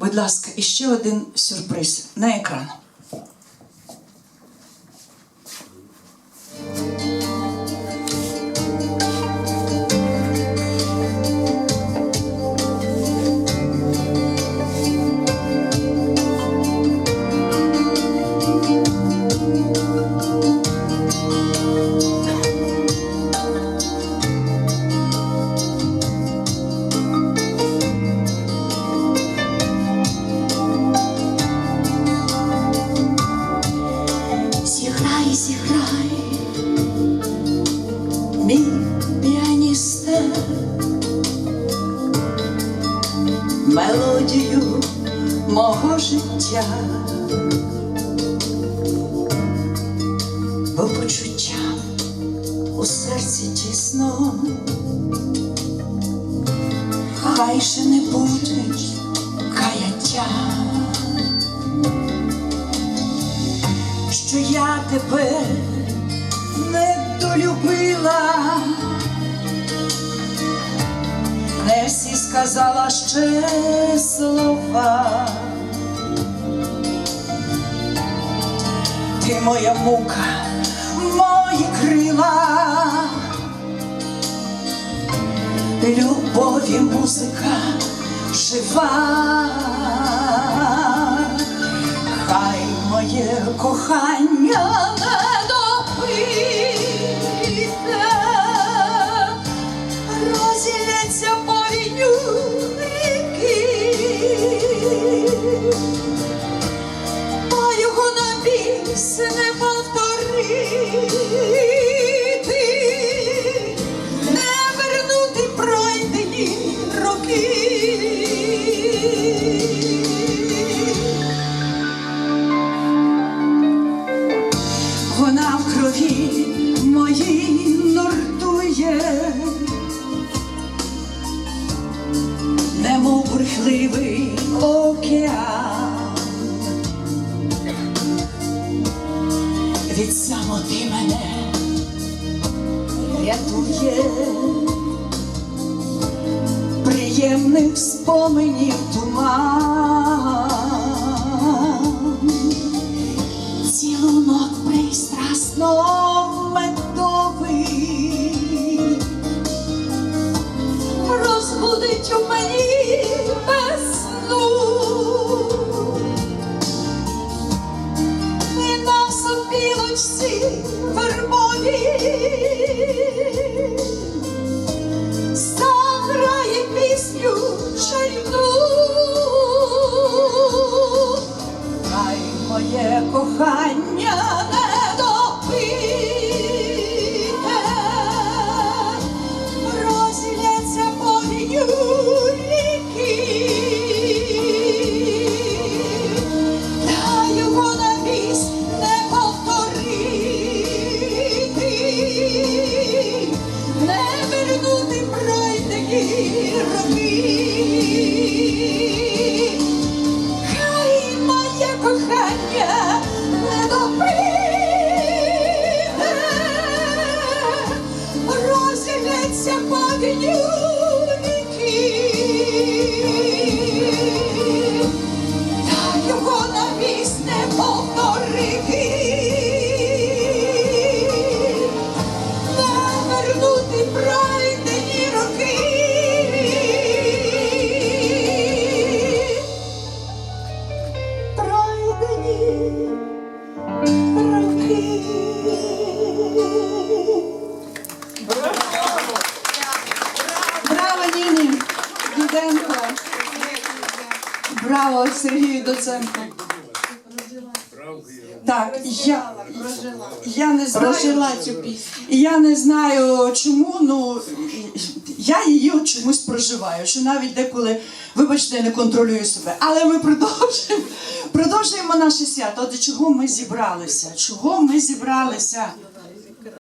Будь ласка, іще один сюрприз на екран. Мелодію мого життя, бо почуття у серці тісно, хай ще не будуть каяття, що я тебе не долюбила. Не всі сказала ще слова. Ти моя мука, мої крила, любові музика жива, хай моє кохання немов бурхливий океан. Від самоти рятує приємних споменів туман. Моє кохання Браво, Сергію Доценко. Так, я, я не знаю. прожила цю пісню. Я не знаю чому, ну я її чомусь проживаю, що навіть деколи, вибачте, я не контролюю себе. Але ми продовжуємо, продовжуємо наше свято. От чого ми зібралися? Чого ми зібралися?